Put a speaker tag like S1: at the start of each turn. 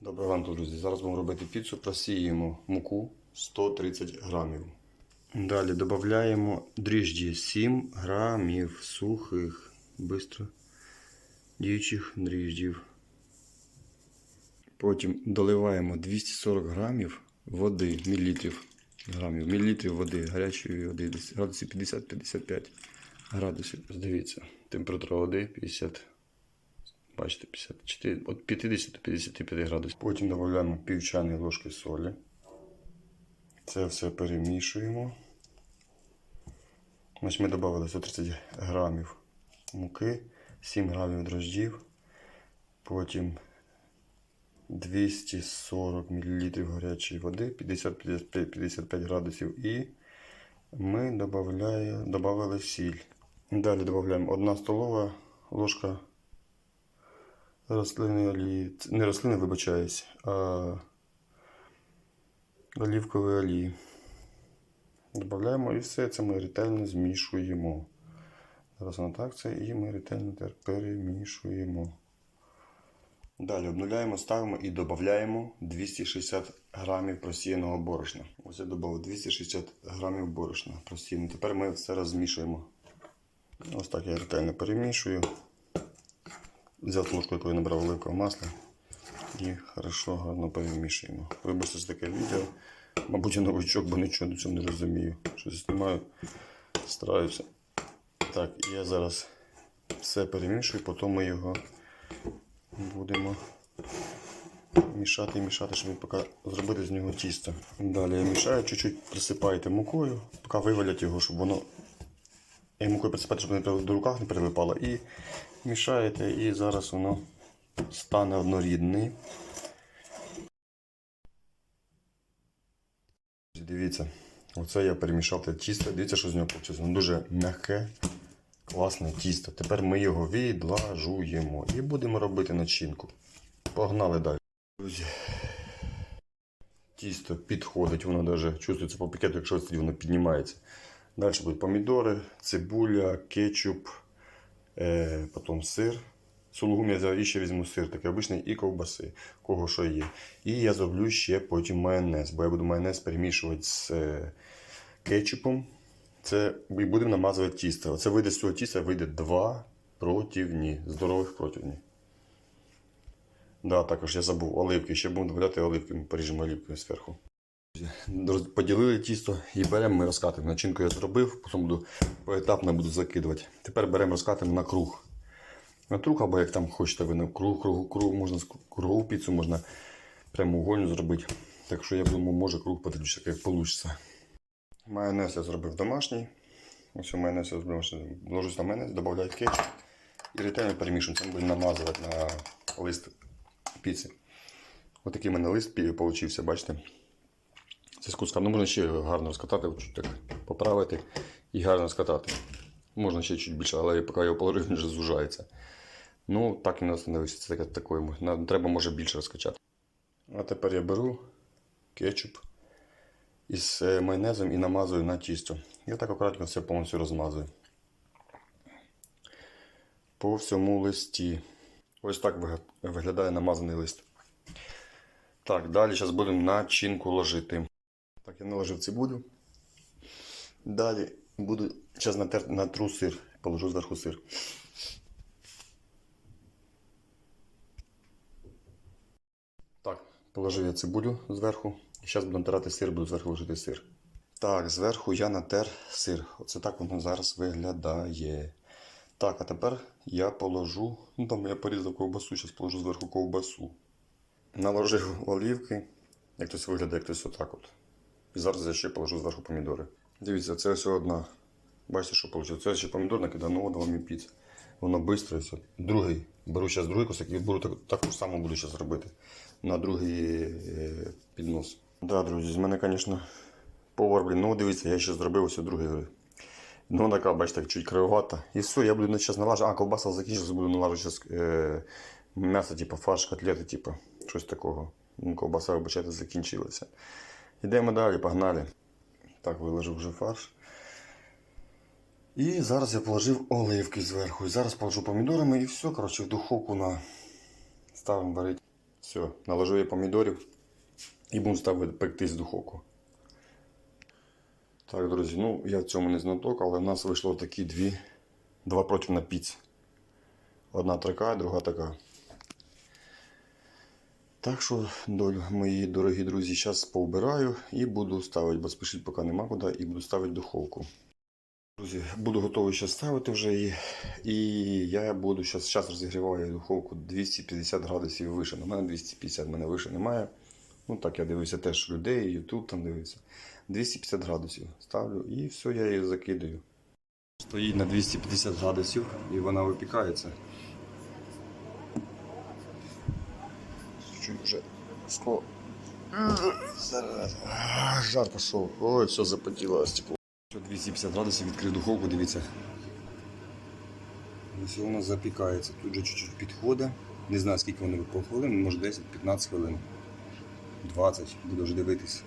S1: Доброго ранку, друзі. Зараз будемо робити піцу. Просіємо муку 130 грамів. Далі додаємо дріжджі 7 грамів сухих, бистро діючих дріжджів. Потім доливаємо 240 грамів води, мілілітрів, грамів, мілілітрів води, гарячої води, градусів 50-55 градусів. Дивіться, температура води 50 Бачите, 54, від 50 до 55 градусів. Потім додаємо пів чайної ложки солі. Це все перемішуємо. Значить, ми додали 130 грамів муки, 7 грамів дрождів, потім 240 мл гарячої води, 50-55 градусів і ми додали сіль. Далі додаємо 1 столова ложка рослини олії. Не рослини, вибачаюсь, а олівкової олії. Додаємо і все це ми ретельно змішуємо. Зараз воно так це і ми ретельно перемішуємо. Далі обнуляємо, ставимо і додаємо 260 грамів просіяного борошна. Ось я додав 260 грамів борошна просіяного. Тепер ми все розмішуємо. Ось так я ретельно перемішую. Взяв ложку, яку я набрав оливкового масла і хорошо гарно перемішуємо. Вибачте за таке відео. Мабуть, я новичок, бо нічого цього не розумію. Щось знімаю, стараюся. Так, я зараз все перемішую, потім ми його будемо мішати і мішати, щоб поки зробити з нього тісто. Далі я мішаю, чуть-чуть присипаєте мукою, поки вивалять його, щоб воно і мукою присипати, щоб не до руках не прилипало. І мішаєте, і зараз воно стане однорідний. Дивіться, оце я перемішав те тісто. Дивіться, що з нього вийшло. Воно дуже м'яке, класне тісто. Тепер ми його відлажуємо і будемо робити начинку. Погнали далі. Друзі. Тісто підходить, воно навіть чувствується по пакету, якщо воно піднімається. Далі будуть помідори, цибуля, кетчуп, е, потім сир. Сулугум я взяв і ще візьму сир, такий обичний, і ковбаси, кого що є. І я зроблю ще потім майонез, бо я буду майонез перемішувати з е, кетчупом. Це і будемо намазувати тісто. Оце вийде з цього тіста, вийде два противні, здорових противні. Да, також я забув оливки. Ще будемо додати оливки, ми поріжемо оливки зверху. Поділили тісто і беремо ми розкатуємо. Начинку я зробив, потім буду поетапно буду закидувати. Тепер беремо розкатуємо на круг. На круг, або як там хочете ви на круг, круг, круг можна кругову піцу, можна прямоугольну зробити. Так що я думаю, може круг подивлюся, як вийде. Майонез я зробив домашній. Ось майонез я зробив, ложусь на майонез, додаю кетчуп і ретельно перемішую. Це будемо намазувати на лист піци. Ось такий в мене лист вийшов, бачите? Це з кусками. Ну, можна ще гарно розкатати, чуть так поправити і гарно розкатати. Можна ще чуть більше, але поки я його положив, він вже зужається. Ну, так і не остановився. Це таке такою. Треба може більше розкачати. А тепер я беру кетчуп із е, майонезом і намазую на тісто. І отак акуратно все повністю розмазую. По всьому листі. Ось так виглядає намазаний лист. Так, далі зараз будемо начинку ложити. Так, я наложив цибулю. Далі буду зараз натер... натру сир. Положу зверху сир. Так, положив я цибулю зверху. І зараз буду натирати сир, буду зверху ложити сир. Так, зверху я натер сир. Оце так воно зараз виглядає. Так, а тепер я положу. Ну там я порізав ковбасу, зараз положу зверху ковбасу. Наложив оливки. Як хтось виглядає, як хтось отак от. І зараз я ще положу зверху помідори. Дивіться, це ось одна. Бачите, що вийшло? Це ще помідор накидав, ну от вам і піца. Воно швидко все. Другий. Беру зараз другий кусок і буду так, таку ж саму буду зараз робити. На другий е, піднос. Так, да, друзі, з мене, звісно, повар, блін. Ну дивіться, я ще зробив ось другий. Ну, така, бачите, чуть кривовата. І все, я буду зараз налажувати. А, ковбаса закінчилась, буду налажувати е, м'ясо, типу фарш, котлети, типу, щось такого. Ну, ковбаса, вибачайте, закінчилася. Йдемо далі, погнали. Так, виложив вже фарш. І зараз я положив оливки зверху. І зараз положу помідорами і все, коротше, в духовку на ставимо варити Все, наложив я помідорів і буду ставити пектись в духовку. Так, друзі, ну я в цьому не знаток, але в нас вийшло такі дві, два противна піц. Одна така, друга така. Так що, долю, мої дорогі друзі, зараз повбираю і буду ставити, бо спішити поки нема куди, і буду ставити духовку. Друзі, буду готовий зараз ставити вже її. І я буду зараз, зараз розігріваю духовку 250 градусів вище. У мене 250, в мене вище немає. Ну так, я дивився теж людей, Ютуб там дивився. 250 градусів ставлю і все, я її закидаю. Стоїть на 250 градусів і вона випікається. Чуть вже скло. Жар пішов. Ой, все запотіло стекло. 250 градусів відкрив духовку, дивіться. Ось воно запікається. Тут же чуть-чуть підходить. Не знаю, скільки воно по хвилин, може 10-15 хвилин. 20, буду вже дивитись.